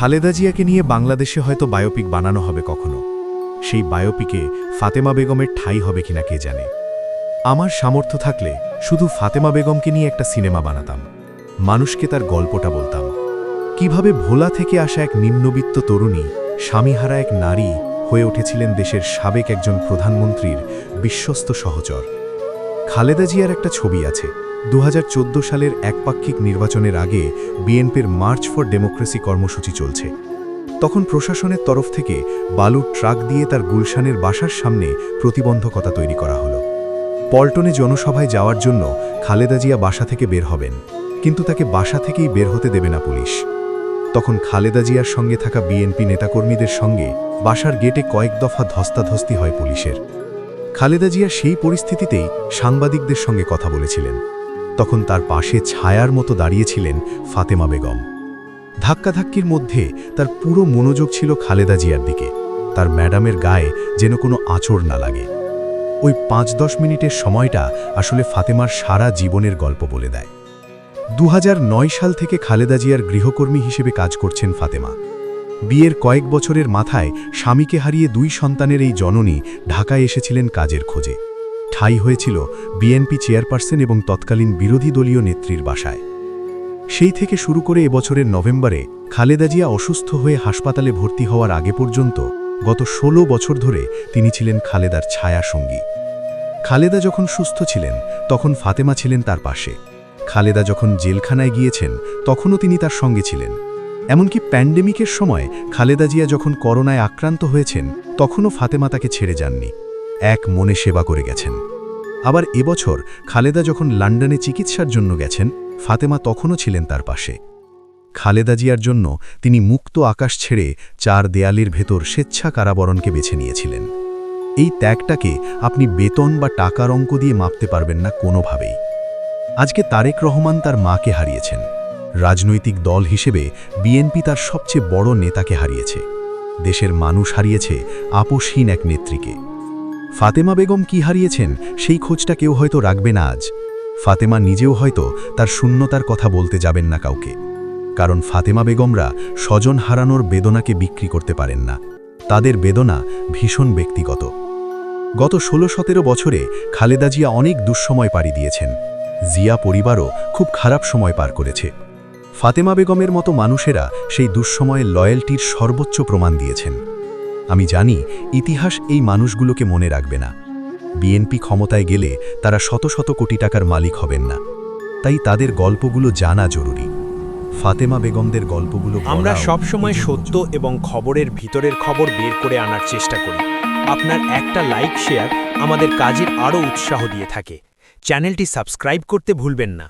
খালেদা জিয়াকে নিয়ে বাংলাদেশে হয়তো বায়োপিক বানানো হবে কখনো। সেই বায়োপিকে ফাতেমা বেগমের ঠাই হবে কিনা কে জানে। আমার সামর্থ্য থাকলে শুধু ফাতেমা বেগমকে নিয়ে একটা সিনেমা বানাতাম। মানুষকে তার গল্পটা বলতাম। কীভাবে ভোলা থেকে আসা এক নিম্নবিত্ত তরুণী, স্বামীহারা এক নারী হয়ে উঠেছিলেন দেশের সাবেক একজন প্রধানমন্ত্রীর বিশ্বস্ত সহচর। খালেদা জিয়ার একটা ছবি আছে। দু হাজার চৌদ্দ সালের একপাক্ষিক নির্বাচনের আগে বিএনপির মার্চ ফর ডেমোক্রেসি কর্মসূচি চলছে। তখন প্রশাসনের তরফ থেকে বালুর ট্রাক দিয়ে তার গুলশানের বাসার সামনে প্রতিবন্ধকতা তৈরি করা হলো। পল্টনে জনসভায় যাওয়ার জন্য খালেদা জিয়া বাসা থেকে বের হবেন, কিন্তু তাকে বাসা থেকেই বের হতে দেবে না পুলিশ। তখন খালেদা জিয়ার সঙ্গে থাকা বিএনপি নেতাকর্মীদের সঙ্গে বাসার গেটে কয়েক দফা ধস্তাধস্তি হয় পুলিশের। খালেদা জিয়া সেই পরিস্থিতিতেই সাংবাদিকদের সঙ্গে কথা বলেছিলেন। তখন তার পাশে ছায়ার মতো দাঁড়িয়েছিলেন ফাতেমা বেগম। ধাক্কাধাক্কির মধ্যে তার পুরো মনোযোগ ছিল খালেদা জিয়ার দিকে। তার ম্যাডামের গায়ে যেন কোনো আঁচড় না লাগে। ওই পাঁচ দশ মিনিটের সময়টা আসলে ফাতেমার সারা জীবনের গল্প বলে দেয়। দু হাজার নয় সাল থেকে খালেদা জিয়ার গৃহকর্মী হিসেবে কাজ করছেন ফাতেমা। বিয়ের কয়েক বছরের মাথায় স্বামীকে হারিয়ে দুই সন্তানের এই জননী ঢাকায় এসেছিলেন কাজের খোঁজে। ঠাই হয়েছিল বিএনপি চেয়ারপারসন এবং তৎকালীন বিরোধী দলীয় নেত্রীর বাসায়। সেই থেকে শুরু করে এবছরের নভেম্বরে খালেদা জিয়া অসুস্থ হয়ে হাসপাতালে ভর্তি হওয়ার আগে পর্যন্ত গত ১৬ বছর ধরে তিনি ছিলেন খালেদার ছায়া সঙ্গী। খালেদা যখন সুস্থ ছিলেন, তখন ফাতেমা ছিলেন তার পাশে। খালেদা যখন জেলখানায় গিয়েছেন, তখনও তিনি তার সঙ্গে ছিলেন। এমনকি প্যান্ডেমিকের সময় খালেদা জিয়া যখন করোনায় আক্রান্ত হয়েছেন, তখনও ফাতেমা তাকে ছেড়ে যাননি। এক মনে সেবা করে গেছেন। আবার এবছর খালেদা যখন লন্ডনে চিকিৎসার জন্য গেছেন, ফাতেমা তখনও ছিলেন তার পাশে। খালেদা জিয়ার জন্য তিনি মুক্ত আকাশ ছেড়ে চার দেয়ালির ভেতর স্বেচ্ছা কারাবরণকে বেছে নিয়েছিলেন। এই ত্যাগটাকে আপনি বেতন বা টাকার অঙ্ক দিয়ে মাপতে পারবেন না কোনোভাবেই। আজকে তারেক রহমান তার মাকে হারিয়েছেন। রাজনৈতিক দল হিসেবে বিএনপি তার সবচেয়ে বড় নেতাকে হারিয়েছে। দেশের মানুষ হারিয়েছে আপোষহীন এক নেত্রীকে। ফাতেমা বেগম কি হারিয়েছেন সেই খোঁজটা কেউ হয়তো রাখবে না আজ। ফাতেমা নিজেও হয়তো তার শূন্যতার কথা বলতে যাবেন না কাউকে। কারণ ফাতেমা বেগমরা স্বজন হারানোর বেদনাকে বিক্রি করতে পারেন না। তাদের বেদনা ভীষণ ব্যক্তিগত। গত ষোলো সতেরো বছরে খালেদা জিয়া অনেক দুঃসময় পাড়ি দিয়েছেন। জিয়া পরিবারও খুব খারাপ সময় পার করেছে। ফাতেমা বেগমের মতো মানুষেরা সেই দুঃসময়ে লয়্যালটির সর্বোচ্চ প্রমাণ দিয়েছেন। আমি জানি ইতিহাস এই মানুষগুলোকে মনে রাখবে না। বিএনপি ক্ষমতায় গেলে তারা শত শত কোটি টাকার মালিক হবেন না। তাই তাদের গল্পগুলো জানা জরুরি। ফাতেমা বেগমদের গল্পগুলো আমরা পড়াও সব সময় সত্য এবং খবরের ভিতরের খবর বের করে আনার চেষ্টা করি। আপনার একটা লাইক শেয়ার আমাদের কাজের আরও উৎসাহ দিয়ে থাকে। চ্যানেলটি সাবস্ক্রাইব করতে ভুলবেন না।